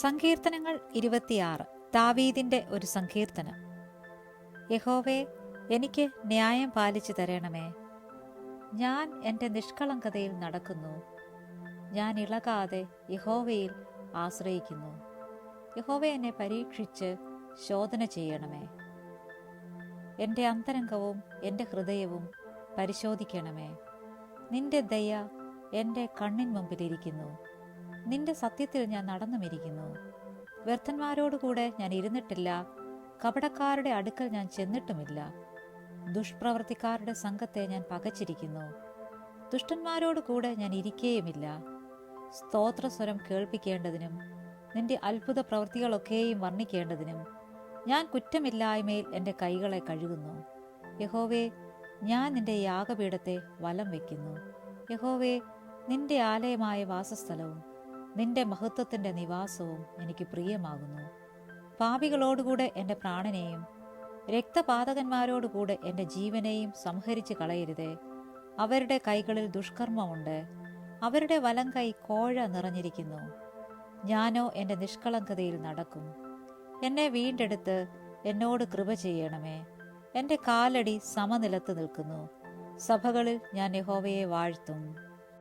സങ്കീർത്തനങ്ങൾ ഇരുപത്തിയാറ്. ദാവീദിന്റെ ഒരു സങ്കീർത്തനം. യഹോവേ എനിക്ക് ന്യായം പാലിച്ചു തരണമേ. ഞാൻ എന്റെ നിഷ്കളങ്കതയിൽ നടക്കുന്നു. ഞാൻ ഇളകാതെ യഹോവയിൽ ആശ്രയിക്കുന്നു. യഹോവ എന്നെ പരീക്ഷിച്ച് ശോധന ചെയ്യണമേ. എന്റെ അന്തരംഗവും എന്റെ ഹൃദയവും പരിശോധിക്കണമേ. നിന്റെ ദയ എന്റെ കണ്ണിൻ മുമ്പിലിരിക്കുന്നു നിന്റെ സത്യത്തിൽ ഞാൻ നടന്നുമിരിക്കുന്നു. വ്യർത്ഥന്മാരോടുകൂടെ ഞാൻ ഇരുന്നിട്ടില്ല. കപടക്കാരുടെ അടുക്കൽ ഞാൻ ചെന്നിട്ടുമില്ല. ദുഷ്പ്രവർത്തിക്കാരുടെ സംഘത്തെ ഞാൻ പകച്ചിരിക്കുന്നു. ദുഷ്ടന്മാരോട് കൂടെ ഞാൻ ഇരിക്കേയുമില്ല. സ്തോത്രസ്വരം കേൾപ്പിക്കേണ്ടതിനും നിന്റെ അത്ഭുത പ്രവൃത്തികളൊക്കെയും വർണിക്കേണ്ടതിനും ഞാൻ കുറ്റമില്ലായ്മയിൽ എന്റെ കൈകളെ കഴുകുന്നു. യഹോവേ ഞാൻ നിന്റെ യാഗപീഠത്തെ വലം വയ്ക്കുന്നു. യഹോവേ നിന്റെ ആലയമായ വാസസ്ഥലവും നിന്റെ മഹത്വത്തിന്റെ നിവാസവും എനിക്ക് പ്രിയമാകുന്നു. പാപികളോടുകൂടെ എന്റെ പ്രാണനെയും രക്തപാതകന്മാരോടുകൂടെ എന്റെ ജീവനെയും സംഹരിച്ച് കളയരുതേ. അവരുടെ കൈകളിൽ ദുഷ്കർമ്മമുണ്ട്. അവരുടെ വലം കൈ കോഴ നിറഞ്ഞിരിക്കുന്നു. ഞാനോ എന്റെ നിഷ്കളങ്കതയിൽ നടക്കും. എന്നെ വീണ്ടെടുത്ത് എന്നോട് കൃപ ചെയ്യണമേ. എന്റെ കാലടി സമനിലത്ത് നിൽക്കുന്നു. സഭകളിൽ ഞാൻ യഹോവയെ വാഴ്ത്തും.